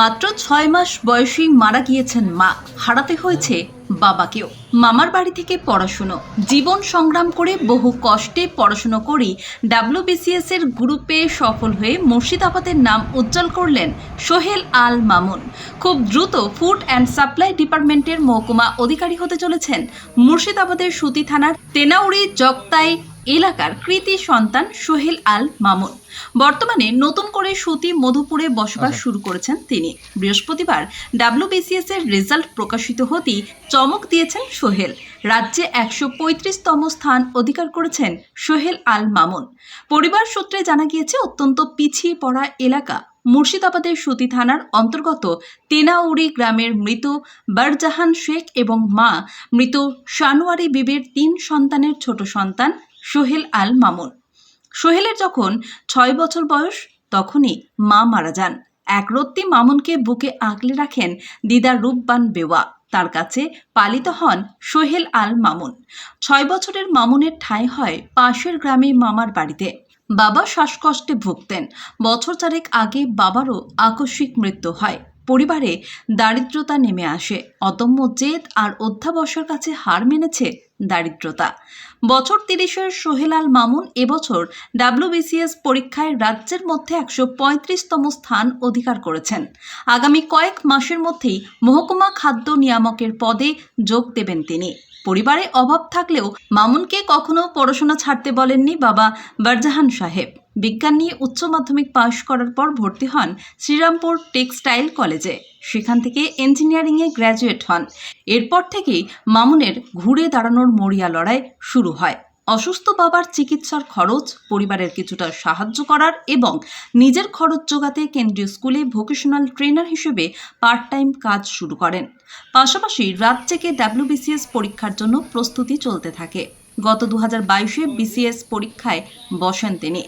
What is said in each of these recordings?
মাত্র ছয় মাস বয়সেই মারা গিয়েছেন মা। হারাতে হয়েছে বাবাকেও। মামার বাড়ি থেকে পড়াশুনো। জীবন সংগ্রাম করে বহু কষ্টে পড়াশুনো করেই ডাব্লিউবিসিএস এর গ্রুপে সফল হয়ে মুর্শিদাবাদের নাম উজ্জ্বল করলেন সোহেল আল মামুন। খুব দ্রুত ফুড অ্যান্ড সাপ্লাই ডিপার্টমেন্টের মহকুমা অধিকারী হতে চলেছেন মুর্শিদাবাদের সুতি থানার তেনাউড়ি জগতাই এলাকার কৃতি সন্তান সোহেল আল মামুন। বর্তমানে নতুন করে সুতি মধুপুরে বসবাস শুরু করেছেন তিনি। বৃহস্পতিবার ডাব্লিউবিসিএস এর রেজাল্ট প্রকাশিত হতেই চমক দিয়েছেন সোহেল। রাজ্যে একশো পঁয়ত্রিশতম স্থান অধিকার করেছেন সোহেল আল মামুন। পরিবার সূত্রে জানা গিয়েছে অত্যন্ত পিছিয়ে পড়া এলাকা মুর্শিদাবাদের সুতি থানার অন্তর্গত তেনাউড়ি গ্রামের মৃত বারজাহান শেখ এবং মা মৃত শানোয়ারি বিবির তিন সন্তানের ছোট সন্তান সোহেল আল মামুন। সোহেলের যখন ছয় বছর বয়স, তখনই মা মারা যান। একরত্তি মামুনকে বুকে আঁকলে রাখেন দিদার রূপবান বেওয়া। তার কাছে পালিত হন সোহেল আল মামুন। ছয় বছরের মামুনের ঠাঁই হয় পাশের গ্রামে মামার বাড়িতে। বাবা শ্বাসকষ্টে ভুগতেন। বছর চারেক আগে বাবারও আকস্মিক মৃত্যু হয়। পরিবারে দারিদ্রতা নেমে আসে। অদম্য জেদ আর অধ্যাবসার কাছে হার মেনেছে দারিদ্রতা। বছর তিরিশের সোহেলাল মামুন এবছর ডাব্লিউবিসিএস পরীক্ষায় রাজ্যের মধ্যে একশো পঁয়ত্রিশতম স্থান অধিকার করেছেন। আগামী কয়েক মাসের মধ্যেই মহকুমা খাদ্য নিয়ামকের পদে যোগ দেবেন তিনি। পরিবারে অভাব থাকলেও মামুনকে কখনো পড়াশোনা ছাড়তে বলেননি বাবা বারজাহান সাহেব। বিজ্ঞান নিয়ে উচ্চ মাধ্যমিক পাশ করার পর ভর্তি হন শ্রীরামপুর টেক্সটাইল কলেজে। সেখান থেকে ইঞ্জিনিয়ারিংয়ে গ্র্যাজুয়েট হন। এরপর থেকেই মামুনের ঘুরে দাঁড়ানোর মরিয়া লড়াই শুরু হয়। অসুস্থ বাবার চিকিৎসার খরচ, পরিবারের কিছুটা সাহায্য করার এবং নিজের খরচ যোগাতে কেন্দ্রীয় স্কুলে ভোকেশনাল ট্রেনার হিসেবে পার্ট টাইম কাজ শুরু করেন। পাশাপাশি রাত থেকে ডাব্লিউবিসিএস পরীক্ষার জন্য প্রস্তুতি চলতে থাকে। গত দু হাজার বাইশে বিসিএস পরীক্ষায় বসেন তিনি।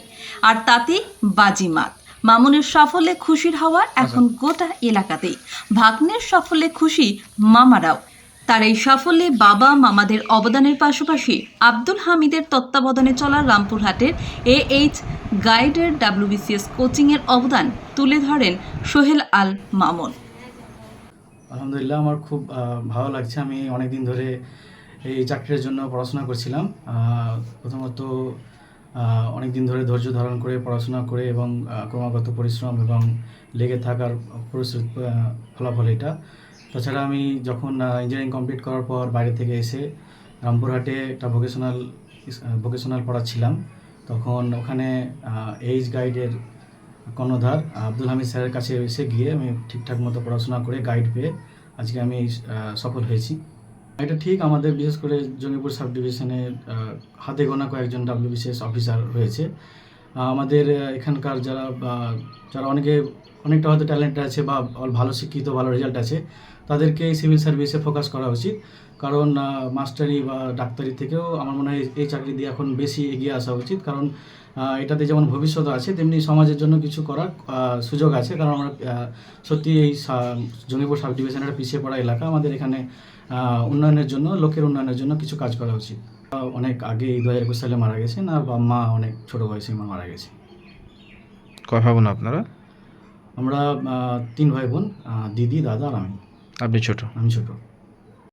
আর তাতেই বাজিমাত। মামুনের সাফল্যে খুশির হাওয়া এখন গোটা এলাকাতেই। ভাগ্নের সাফল্যে খুশি মামারাও। তার এই সাফল্যে বাবা মামাদের অবদানের পাশাপাশি আব্দুল হামিদের তত্ত্বাবধানে চলা রামপুরহাটের এ এইচ গাইডের ডাব্লিউবিসিএস কোচিংয়ের অবদান তুলে ধরেন সোহেল আল মামুন। আলহামদুলিল্লাহ আমার খুব ভালো লাগছে। আমি অনেক দিন ধরে এই চাকরির জন্য পড়াশোনা করছিলাম। প্রথমত অনেক দিন ধরে ধৈর্য ধারণ করে পড়াশোনা করে এবং ক্রমাগত পরিশ্রম এবং লেগে থাকার ফলাফল এটা। তাছাড়া আমি যখন ইঞ্জিনিয়ারিং কমপ্লিট করার পর বাইরে থেকে এসে রামপুরহাটে একটা ভোকেশনাল ভোকেশনাল পড়াচ্ছিলাম, তখন ওখানে এইচ গাইডের কর্ণধার আব্দুল হামিদ স্যারের কাছে এসে গিয়ে আমি ঠিকঠাক মতো পড়াশোনা করে গাইড পেয়ে আজকে আমি সফল হয়েছি। এটা ঠিক আমাদের বিশেষ করে জঙ্গিপুর সাব ডিভিশনের হাতে গোনা কয়েকজন ডাব্লিউবিসিএস অফিসার রয়েছে। আমাদের এখানকার যারা যারা অনেকে, অনেকটা হয়তো ট্যালেন্ট আছে বা ভালো শিক্ষিত, ভালো রেজাল্ট আছে, তাদেরকে সিভিল সার্ভিসে ফোকাস করা উচিত। কারণ মাস্টারি বা ডাক্তারি থেকেও আমার মনে হয় এই চাকরি দিয়ে এখন বেশি এগিয়ে আসা উচিত। কারণ এটাতে যেমন ভবিষ্যৎ আছে, তেমনি সমাজের জন্য কিছু করার সুযোগ আছে। কারণ আমরা সত্যি এই জঙ্গিপুর সাব ডিভিশনের পিছিয়ে পড়া এলাকা। আমাদের এখানে উন্নয়নের জন্য, লোকের উন্নয়নের জন্য কিছু কাজ করা উচিত। অনেক আগে দু হাজার একুশ সালে মারা গেছেন আর মা অনেক ছোট বয়সে মা মারা গেছে। কয় ভাই বোন আপনারা? আমরা তিন ভাই বোন দিদি দাদা আর আমি। আপনি ছোট? আমি ছোট।